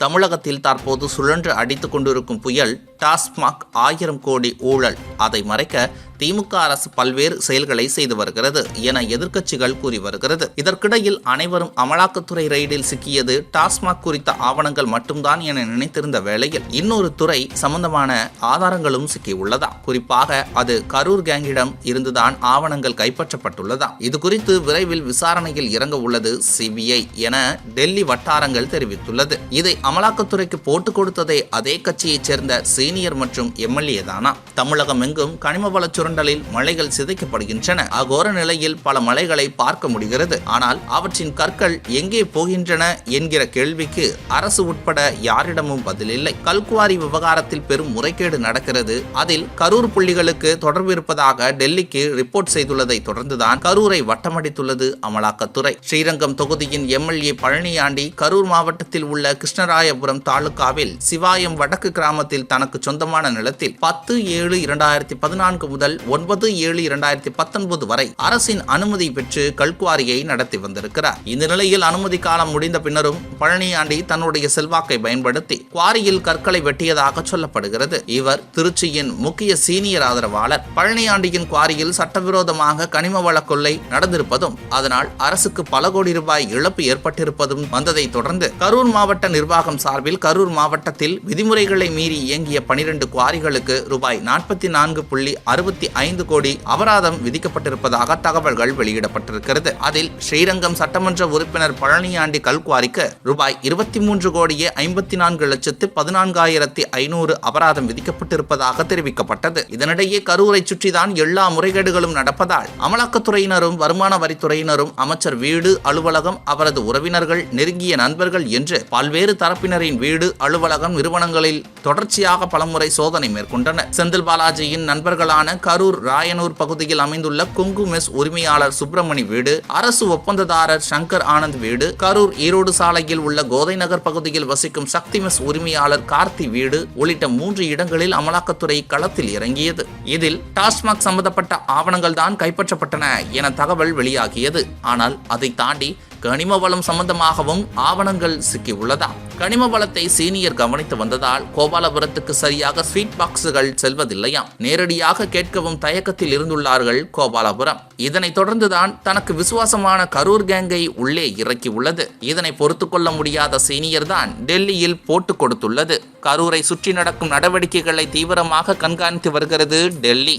தமிழகத்தில் தற்போது சுழன்று அடித்துக் கொண்டிருக்கும் புயல் டாஸ்மாக் ஆயிரம் கோடி ஊழல். அதை மறைக்க திமுக அரசு பல்வேறு செயல்களை செய்து வருகிறது என எதிர்க்கட்சிகள் கூறி வருகிறது. இதற்கிடையில் அனைவரும் அமலாக்கத்துறை ரெய்டில் சிக்கியது டாஸ்மாக் குறித்த ஆவணங்கள் மட்டும்தான் என நினைத்திருந்த வேளையில் இன்னொரு துறை சம்பந்தமான ஆதாரங்களும் சிக்கியுள்ளதா குறிப்பாக அது கரூர் கேங்கிடம் இருந்துதான் ஆவணங்கள் கைப்பற்றப்பட்டுள்ளதா இது குறித்து விரைவில் விசாரணையில் இறங்க உள்ளது சிபிஐ என டெல்லி வட்டாரங்கள் தெரிவித்துள்ளது. இதை அமலாக்கத்துறைக்கு போட்டுக் கொடுத்ததே அதே கட்சியைச் சேர்ந்த சீனியர் மற்றும் எம்எல்ஏ தானா? தமிழகம் எங்கும் கனிம வளச்சுரம் சுரண்டலில் மலைகள் சிதைக்கப்படுகின்றன. அகோர நிலையில் பல மலைகளை பார்க்க முடிகிறது. ஆனால் அவற்றின் கற்கள் எங்கே போகின்றன என்கிற கேள்விக்கு அரசு உட்பட யாரிடமும் பதிலில்லை. கல்குவாரி விவகாரத்தில் பெரும் முறைகேடு நடக்கிறது. அதில் கரூர் புள்ளிகளுக்கு தொடர்பு இருப்பதாக டெல்லிக்கு ரிப்போர்ட் செய்துள்ளதை தொடர்ந்துதான் கரூரை வட்டமடித்துள்ளது அமலாக்கத்துறை. ஸ்ரீரங்கம் தொகுதியின் எம்எல்ஏ பழனியாண்டி கரூர் மாவட்டத்தில் உள்ள கிருஷ்ணராயபுரம் தாலுகாவில் சிவாயம் வடக்கு கிராமத்தில் தனக்கு சொந்தமான நிலத்தில் பத்து ஏழு இரண்டாயிரத்தி பதினான்கு முதல் ஒன்பது ஏழு இரண்டாயிரத்தி பத்தொன்பது வரை அரசின் அனுமதி பெற்று கல்குவாரியை நடத்தி வந்திருக்கிறார். இந்த நிலையில் அனுமதி காலம் முடிந்த பின்னரும் பழனியாண்டி தன்னுடைய செல்வாக்கை பயன்படுத்தி குவாரியில் கற்களை வெட்டியதாக சொல்லப்படுகிறது. இவர் திருச்சியின் முக்கிய சீனியர் ஆதரவாளர். பழனியாண்டியின் குவாரியில் சட்டவிரோதமாக கனிம வள கொள்ளை நடந்திருப்பதும் அதனால் அரசுக்கு பல கோடி ரூபாய் இழப்பு ஏற்பட்டிருப்பதும் வந்ததை தொடர்ந்து கரூர் மாவட்ட நிர்வாகம் சார்பில் கரூர் மாவட்டத்தில் விதிமுறைகளை மீறி இயங்கிய பனிரெண்டு குவாரிகளுக்கு ரூபாய் நாற்பத்தி நான்கு புள்ளி அறுபத்தி ஐந்து கோடி அபராதம் விதிக்கப்பட்டிருப்பதாக தகவல்கள் வெளியிடப்பட்டிருக்கிறது. அதில் ஸ்ரீரங்கம் சட்டமன்ற உறுப்பினர் பழனியாண்டி கல்குவாரிக்கு ரூபாய் இருபத்தி மூன்று கோடியே ஐம்பத்தி நான்கு லட்சத்து பதினான்காயிரத்தி ஐநூறு அபராதம் விதிக்கப்பட்டிருப்பதாக தெரிவிக்கப்பட்டது. இதனிடையே கரூரை சுற்றிதான் எல்லா முறைகேடுகளும் நடப்பதால் அமலாக்கத்துறையினரும் வருமான வரித்துறையினரும் அமைச்சர் வீடு அலுவலகம் அவரது உறவினர்கள் நெருங்கிய நண்பர்கள் என்று பல்வேறு தரப்பினரின் வீடு அலுவலகம் நிறுவனங்களில் தொடர்ச்சியாக பலமுறை சோதனை மேற்கொண்டனர். செந்தில் பாலாஜியின் நண்பர்களான கரூர் ராயனூர் பகுதியில் அமைந்துள்ள குங்கு மெஸ் உரிமையாளர் சுப்பிரமணி வீடு அரசு ஒப்பந்ததாரர் சங்கர் ஆனந்த் வீடு கரூர் ஈரோடு சாலையில் உள்ள கோதை நகர் பகுதியில் வசிக்கும் சக்தி மெஸ் உரிமையாளர் கார்த்தி வீடு உள்ளிட்ட மூன்று இடங்களில் அமலாக்கத்துறை களத்தில் இறங்கியது. இதில் டாஸ்மாக் சம்பந்தப்பட்ட ஆவணங்கள் தான் கைப்பற்றப்பட்டன என தகவல் வெளியாகியது. ஆனால் அதை தாண்டி கனிம வளம் சம்பந்தமாகவும் ஆவணங்கள் சிக்கியுள்ளதா? கனிம வளத்தை சீனியர் கவனித்து வந்ததால் கோபாலபுரத்துக்கு சரியாக ஸ்வீட் பாக்ஸுகள் செல்வதில்லையாம் நேரடியாக கேட்கவும் தயக்கத்தில் இருந்துள்ளார்கள் கோபாலபுரம். இதனைத் தொடர்ந்துதான் தனக்கு விசுவாசமான கரூர் கேங்கை உள்ளே இறக்கி உள்ளது இதனை பொறுத்து கொள்ள முடியாத சீனியர் தான் டெல்லியில் போட்டு கொடுத்துள்ளது. கரூரை சுற்றி நடக்கும் நடவடிக்கைகளை தீவிரமாக கண்காணித்து வருகிறது டெல்லி.